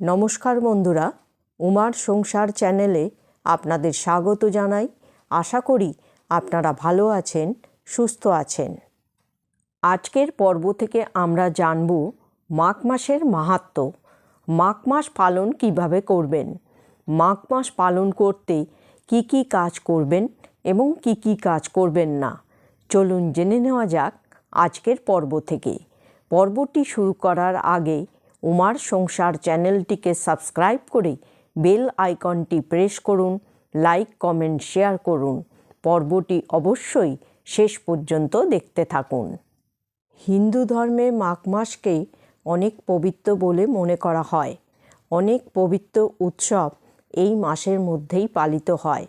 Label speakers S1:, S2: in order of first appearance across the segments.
S1: নমস্কার বন্ধুরা, উমার সংসার চ্যানেলে আপনাদের স্বাগত জানাই। আশা করি আপনারা ভালো আছেন, সুস্থ আছেন। আজকের পর্ব থেকে আমরা জানব মাঘ মাসের মাহাত্ম্য মাঘ মাস পালন কীভাবে করবেন? মাঘ মাস পালন করতে কি কি কাজ করবেন এবং কি কি কাজ করবেন না? চলুন জেনে নেওয়া যাক আজকের পর্ব থেকে। পর্বটি শুরু করার আগে উমার সংসার চ্যানেলটিকে সাবস্ক্রাইব করে বেল আইকনটি প্রেস করুন, লাইক, কমেন্ট, শেয়ার করুন। পর্বটি অবশ্যই শেষ পর্যন্ত দেখতে থাকুন। হিন্দু ধর্মে মাঘ মাসকে অনেক পবিত্র বলে মনে করা হয়। অনেক পবিত্র উৎসব এই মাসের মধ্যেই পালিত হয়।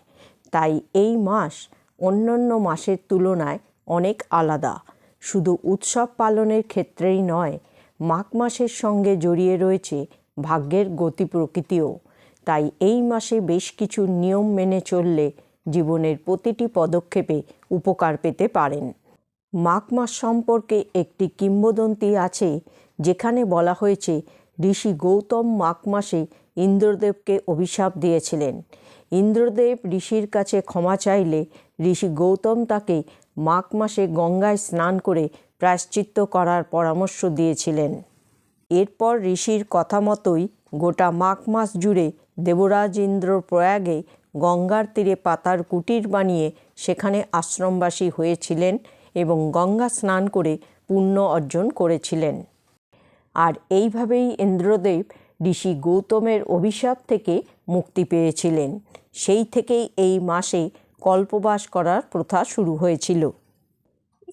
S1: তাই এই মাস অন্যান্য মাসের তুলনায় অনেক আলাদা। শুধু উৎসব পালনের ক্ষেত্রেই নয় মাঘ মাসের সঙ্গে জড়িয়ে রয়েছে ভাগ্যের গতি প্রকৃতিও। তাই এই মাসে বেশ কিছু নিয়ম মেনে চললে জীবনের প্রতিটি পদক্ষেপে উপকার পেতে পারেন। মাঘ মাস সম্পর্কে একটি কিংবদন্তি আছে, যেখানে বলা হয়েছে, ঋষি গৌতম মাঘ মাসে ইন্দ্রদেবকে অভিশাপ দিয়েছিলেন। ইন্দ্রদেব ঋষির কাছে ক্ষমা চাইলে ঋষি গৌতম তাকে মাঘ মাসে গঙ্গায় স্নান করে প্রায়শ্চিত্ত করার পরামর্শ দিয়েছিলেন। এরপর ঋষির কথা মতোই গোটা মাঘ মাস জুড়ে দেবরাজ ইন্দ্র প্রয়াগে গঙ্গার তীরে পাতার কুটির বানিয়ে সেখানে আশ্রমবাসী হয়েছিলেন এবং গঙ্গা স্নান করে পুণ্য অর্জন করেছিলেন। আর এইভাবেই ইন্দ্রদেব ঋষি গৌতমের অভিশাপ থেকে মুক্তি পেয়েছিলেন। সেই থেকেই এই মাসে কল্পবাস করার প্রথা শুরু হয়েছিল।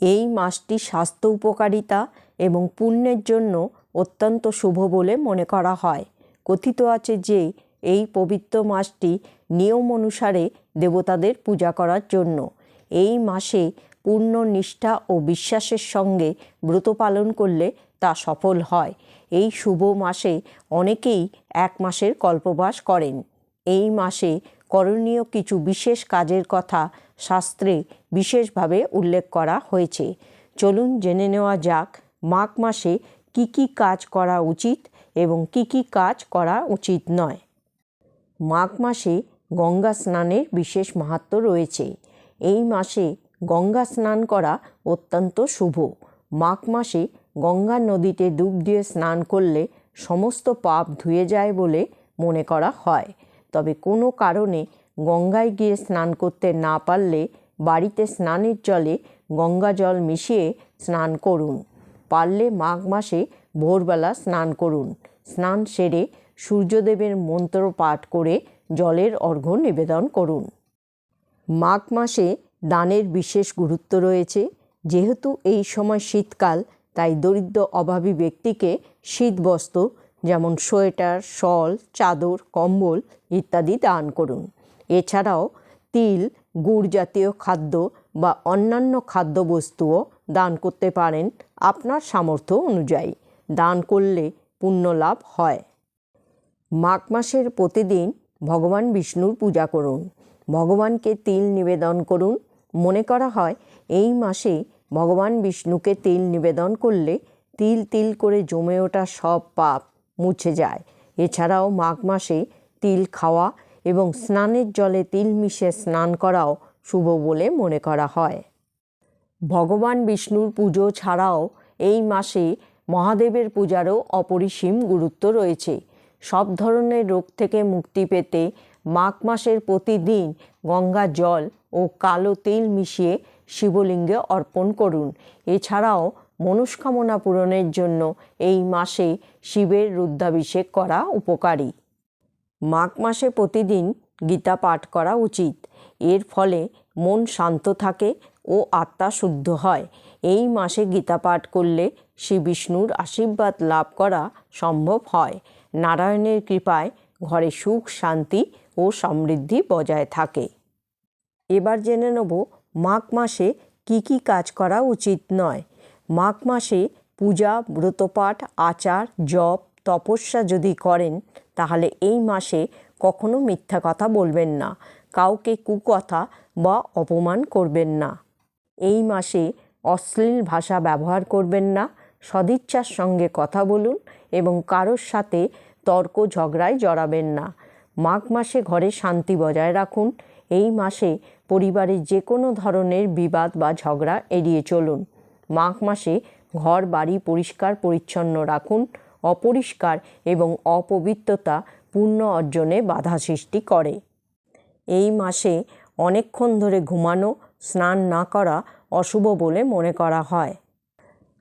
S1: এই মাসটি স্বাস্থ্য উপকারিতা এবং পুণ্যের জন্য অত্যন্ত শুভ বলে মনে করা হয়। কথিত আছে যে, এই পবিত্র মাসটি নিয়ম অনুসারে দেবতাদের পূজা করার জন্য। এই মাসে পূর্ণ নিষ্ঠা ও বিশ্বাসের সঙ্গে ব্রত পালন করলে তা সফল হয়। এই শুভ মাসে অনেকেই এক মাসের কল্পবাস করেন। এই মাসে করণীয় কিছু বিশেষ কাজের কথা শাস্ত্রে বিশেষভাবে উল্লেখ করা হয়েছে। চলুন জেনে নেওয়া যাক, মাঘ মাসে কি কি কাজ করা উচিত এবং কি কি কাজ করা উচিত নয়। মাঘ মাসে গঙ্গা স্নানের বিশেষ মাহাত্ম রয়েছে। এই মাসে গঙ্গা স্নান করা অত্যন্ত শুভ। মাঘ মাসে গঙ্গা নদীতে ডুব দিয়ে স্নান করলে সমস্ত পাপ ধুয়ে যায় বলে মনে করা হয়। তবে কোনো কারণে গঙ্গায় গিয়ে স্নান করতে না পারলে বাড়িতে স্নানের জলে গঙ্গা জল মিশিয়ে স্নান করুন। পারলে মাঘ মাসে ভোরবেলা স্নান করুন। স্নান সেরে সূর্যদেবের মন্ত্র পাঠ করে জলের অর্ঘ্য নিবেদন করুন। মাঘ মাসে দানের বিশেষ গুরুত্ব রয়েছে। যেহেতু এই সময় শীতকাল, তাই দরিদ্র অভাবী ব্যক্তিকে শীতবস্ত্র যেমন সোয়েটার, শল, চাদর, কম্বল ইত্যাদি দান করুন। এছাড়াও তিল, গুড় জাতীয় খাদ্য বা অন্যান্য খাদ্যবস্তুও দান করতে পারেন আপনার সামর্থ্য অনুযায়ী। দান করলে পুণ্য লাভ হয়। মাঘ মাসের প্রতিদিন ভগবান বিষ্ণুর পূজা করুন। ভগবানকে তিল নিবেদন করুন। মনে করা হয়, এই মাসে ভগবান বিষ্ণুকে তিল নিবেদন করলে তিল তিল করে জমে ওঠা সব পাপ মুছে যায়। এছাড়াও মাঘ মাসে তিল খাওয়া এবং স্নানের জলে তিল মিশে স্নান করাও শুভ বলে মনে করা হয়। ভগবান বিষ্ণুর পুজো ছাড়াও এই মাসে মহাদেবের পূজারও অপরিসীম গুরুত্ব রয়েছে। সব ধরনের রোগ থেকে মুক্তি পেতে মাঘ মাসের প্রতিদিন গঙ্গা জল ও কালো তেল মিশিয়ে শিবলিঙ্গে অর্পণ করুন। এছাড়াও মনস্কামনা পূরণের জন্য এই মাসে শিবের রুদ্রাভিষেক করা উপকারী। মাঘ মাসে প্রতিদিন গীতা পাঠ করা উচিত। এর ফলে মন শান্ত থাকে ও আত্মা শুদ্ধ হয়। এই মাসে গীতা পাঠ করলে শ্রী বিষ্ণুর আশীর্বাদ লাভ করা সম্ভব হয়। নারায়ণের কৃপায় ঘরে সুখ, শান্তি ও সমৃদ্ধি বজায় থাকে। এবার জেনে নেব মাঘ মাসে কি কি কাজ করা উচিত নয়। মাঘ মাসে পূজা, ব্রতপাঠ, আচার, জপ, তপস্যা যদি করেন, তাহলে এই মাসে কখনো মিথ্যা কথা বলবেন না, কাউকে কুকথা বা অপমান করবেন না। এই মাসে অশ্লীল ভাষা ব্যবহার করবেন না, সদিচ্ছার সঙ্গে কথা বলুন এবং কারোর সাথে তর্ক ঝগড়ায় জড়াবেন না। মাঘ মাসে ঘরে শান্তি বজায় রাখুন, এই মাসে পরিবারের যে কোনো ধরনের বিবাদ বা ঝগড়া এড়িয়ে চলুন। মাঘ মাসে ঘর, বাড়ি পরিষ্কার, পরিচ্ছন্ন রাখুন, অপরিষ্কার এবং অপবিত্রতা পূর্ণ অর্জনে বাধা সৃষ্টি করে। এই মাসে অনেকক্ষণ ধরে ঘুমানো, স্নান না করা অশুভ বলে মনে করা হয়।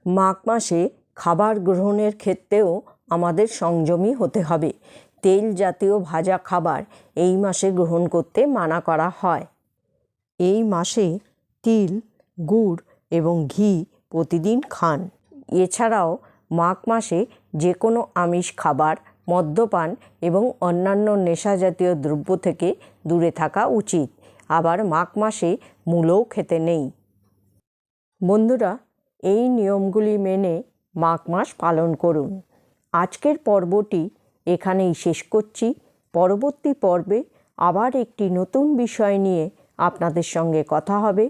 S1: মাঘ মাসে খাবার গ্রহণের ক্ষেত্রেও আমাদের সংযমী হতে হবে। তেল জাতীয় ভাজা খাবার এই মাসে গ্রহণ করতে মানা করা হয়। এই মাসে তিল, গুড় এবং ঘি প্রতিদিন খান। এছাড়াও মাঘ মাসে যে কোনো আমিষ খাবার, মদ্যপান এবং অন্যান্য নেশা জাতীয় দ্রব্য থেকে দূরে থাকা উচিত। আবার মাঘ মাসে মূলও খেতে নেই। বন্ধুরা, এই নিয়মগুলি মেনে মাঘ মাস পালন করুন। আজকের পর্বটি এখানেই শেষ করছি। পরবর্তী পর্বে আবার একটি নতুন বিষয় নিয়ে আপনাদের সঙ্গে কথা হবে।